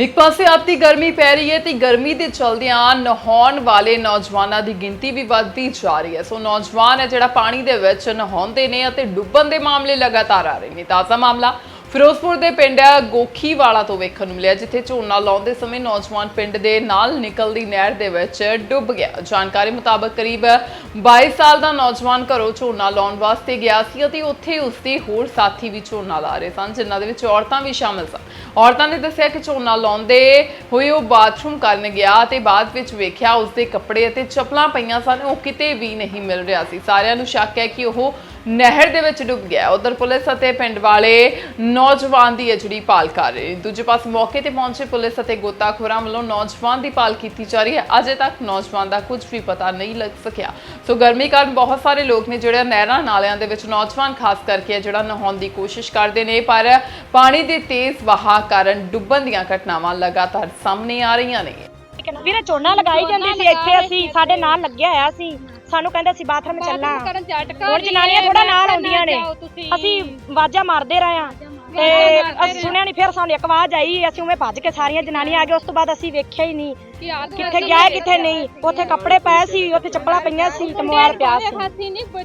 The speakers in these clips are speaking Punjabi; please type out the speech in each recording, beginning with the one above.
ਇੱਕ ਪਾਸੇ ਆਪਦੀ ਗਰਮੀ ਪੈ ਰਹੀ ਹੈ ਤੇ ਗਰਮੀ ਦੇ ਚਲਦਿਆਂ ਨਹਾਉਣ ਵਾਲੇ ਨੌਜਵਾਨਾਂ ਦੀ ਗਿਣਤੀ ਵੀ ਵੱਧਦੀ ਜਾ ਰਹੀ ਹੈ। ਸੋ ਨੌਜਵਾਨ ਹੈ ਜਿਹੜਾ ਪਾਣੀ ਦੇ ਵਿੱਚ ਨਹਾਉਂਦੇ ਨੇ ਅਤੇ ਡੁੱਬਣ ਦੇ ਮਾਮਲੇ ਲਗਾਤਾਰ ਆ ਰਹੇ ਨੇ। ਤਾਜ਼ਾ ਮਾਮਲਾ ਫਿਰੋਜ਼ਪੁਰ ਦੇ ਪਿੰਡ ਗੋਖੀਵਾਲਾ ਤੋਂ ਵੇਖਣ ਨੂੰ ਮਿਲਿਆ, ਜਿੱਥੇ ਝੋਨਾ ਲਾਉਂਦੇ ਸਮੇਂ ਨੌਜਵਾਨ ਪਿੰਡ ਦੇ ਨਾਲ ਨਿਕਲਦੀ ਨਹਿਰ ਦੇ ਵਿੱਚ ਡੁੱਬ ਗਿਆ। ਜਾਣਕਾਰੀ ਮੁਤਾਬਕ ਕਰੀਬ 22 ਸਾਲ ਦਾ ਨੌਜਵਾਨ ਘਰੋਂ ਝੋਨਾ ਲਾਉਣ ਵਾਸਤੇ ਗਿਆ ਸੀ ਅਤੇ ਉੱਥੇ ਉਸਦੇ ਹੋਰ ਸਾਥੀ ਵੀ ਝੋਨਾ ਲਾ ਰਹੇ ਸਨ, ਜਿਨ੍ਹਾਂ ਦੇ ਵਿੱਚ ਔਰਤਾਂ ਵੀ ਸ਼ਾਮਲ ਸਨ। ਔਰਤਾਂ ਨੇ ਦੱਸਿਆ ਕਿ ਝੋਨਾ ਲਾਉਂਦੇ ਹੋਏ ਉਹ ਬਾਥਰੂਮ ਕਰਨ ਗਿਆ ਅਤੇ ਬਾਅਦ ਵਿੱਚ ਵੇਖਿਆ ਉਸਦੇ ਕੱਪੜੇ ਅਤੇ ਚੱਪਲਾਂ ਪਈਆਂ ਸਨ, ਉਹ ਕਿਤੇ ਵੀ ਨਹੀਂ ਮਿਲ ਰਿਹਾ ਸੀ। ਸਾਰਿਆਂ ਨੂੰ ਸ਼ੱਕ ਹੈ ਕਿ ਉਹ ਨਹਿਰ ਦੇ ਵਿੱਚ ਡੁੱਬ ਗਿਆ। ਉਧਰ ਪੁਲਿਸ ਅਤੇ ਪਿੰਡ ਵਾਲੇ ਨੌਜਵਾਨ ਦੀ ਹੈ ਜਿਹੜੀ ਕਰ ਰਹੇ। ਦੂਜੇ ਪਾਸੇ ਮੌਕੇ ਤੇ ਪਹੁੰਚੇ ਪੁਲਿਸ ਅਤੇ ਗੋਤਾਖੋਰਾਂ ਵੱਲੋਂ ਨੌਜਵਾਨ ਦੀ ਭਾਲ ਕੀਤੀ ਜਾ ਰਹੀ ਹੈ। ਅਜੇ ਤੱਕ ਨੌਜਵਾਨ ਦਾ ਕੁਝ ਵੀ ਪਤਾ ਨਹੀਂ ਲੱਗ ਸਕਿਆ। ਸੋ ਗਰਮੀ ਕਾਰਨ ਬਹੁਤ ਸਾਰੇ ਲੋਕ ਨੇ ਜਿਹੜੇ ਨਹਿਰਾਂ ਨਾਲਿਆਂ ਦੇ ਵਿੱਚ ਨੌਜਵਾਨ ਖਾਸ ਕਰਕੇ ਜਿਹੜਾ ਨਹਾਉਣ ਦੀ ਕੋਸ਼ਿਸ਼ ਕਰਦੇ ਨੇ। ਪਰ ਪਾਣੀ ਦੇ ਤੇਜ਼ ਵਹਾਅ ਕਾਰਨ ਡੁੱਬਣ ਦੀਆਂ ਘਟਨਾਵਾਂ ਲਗਾਤਾਰ ਸਾਹਮਣੇ ਆ ਰਹੀਆਂ ਨੇ। ਵੀਰੇ, ਝੋਨਾ ਲਗਾਈ ਜਾਂਦੀ ਸੀ। ਇੱਥੇ ਅਸੀਂ, ਸਾਡੇ ਨਾਲ ਲੱਗਿਆ ਹੋਇਆ ਸੀ। ਸਾਨੂੰ ਕਹਿੰਦੇ ਸੀ ਬਾਥਰੂਮ ਚੱਲਾਂ। ਕਰਨ ਝਟਕਾ ਜਨਾਨੀਆਂ ਥੋੜਾ ਨਾਲ ਆਉਂਦੀਆਂ ਨੇ। ਅਸੀਂ ਆਵਾਜ਼ਾਂ ਮਾਰਦੇ ਰਹੇ ਆ ਤੇ ਅਸੀਂ ਸੁਣਿਆ ਨਹੀਂ ਫਿਰ ਸਾਨੂੰ ਇੱਕ ਆਵਾਜ਼ ਆਈ ਅਸੀਂ ਉਵੇਂ ਭੱਜ ਕੇ ਸਾਰੀਆਂ ਜਨਾਨੀਆਂ ਆ ਗਏ ਉਸ ਤੋਂ ਬਾਅਦ ਅਸੀਂ ਵੇਖਿਆ ਹੀ ਨਹੀਂ ਕਿੱਥੇ ਗਿਆ ਹੈ, ਕਿੱਥੇ ਨਹੀਂ। ਉੱਥੇ ਕੱਪੜੇ ਪਏ ਸੀ ਉੱਥੇ ਚੱਪਲਾਂ ਪਈਆਂ ਸੀ ਤੇ ਮੋਬਾਈਲ ਪਿਆ ਸੀ।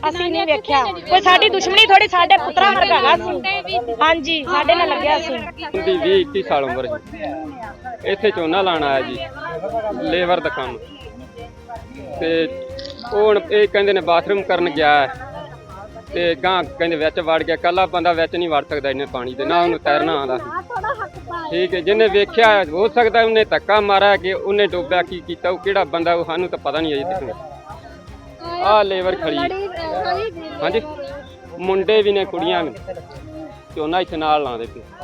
ਅਸੀਂ ਨਹੀਂ ਵੇਖਿਆ। ਕੋਈ ਸਾਡੀ ਦੁਸ਼ਮਣੀ ਥੋੜੀ ਸਾਡੇ ਪੁੱਤਰਾ ਵਰਗਾ ਹੈਗਾ ਸੀ। ਹਾਂਜੀ ਸਾਡੇ ਨਾਲ ਲੱਗਿਆ ਸੀ। ਦੀ 20 21 ਸਾਲ ਉਮਰ ਸੀ। ਇੱਥੇ ਝੋਨਾ ਲਾਣ ਆਇਆ ਜੀ। ਲੇਬਰ ਦਾ ਕੰਮ। ਤੇ ਉਹ ਹੁਣ ਇਹ ਕਹਿੰਦੇ ਨੇ ਬਾਥਰੂਮ ਕਰਨ ਗਿਆ। ਤੇ ਗਾਂ ਕਹਿੰਦੇ ਵਿੱਚ ਵੜ ਗਿਆ ਕੱਲਾ ਬੰਦਾ ਵਿੱਚ ਨਹੀਂ ਵੜ ਸਕਦਾ ਇੰਨੇ ਪਾਣੀ ਦੇ ਨਾ ਉਹਨੂੰ ਤੈਰਨਾ ਆਉਂਦਾ ਠੀਕ ਹੈ ਜਿਹਨੇ ਵੇਖਿਆ ਹੋ ਸਕਦਾ ਉਹਨੇ ਧੱਕਾ ਮਾਰਿਆ ਕਿ ਉਹਨੇ ਡੋਬਿਆ ਕੀ ਕੀਤਾ ਉਹ ਕਿਹੜਾ ਬੰਦਾ ਉਹ ਸਾਨੂੰ ਤਾਂ ਪਤਾ ਨਹੀਂ ਅਜੇ ਤੱਕ ਆਹ ਲੇਬਰ ਖੜੀ। ਹਾਂਜੀ ਮੁੰਡੇ ਵੀ ਨੇ ਕੁੜੀਆਂ ਵੀ। ਝੋਨਾ ਇੱਥੇ ਨਾਲ ਲਾਉਂਦੇ ਪਏ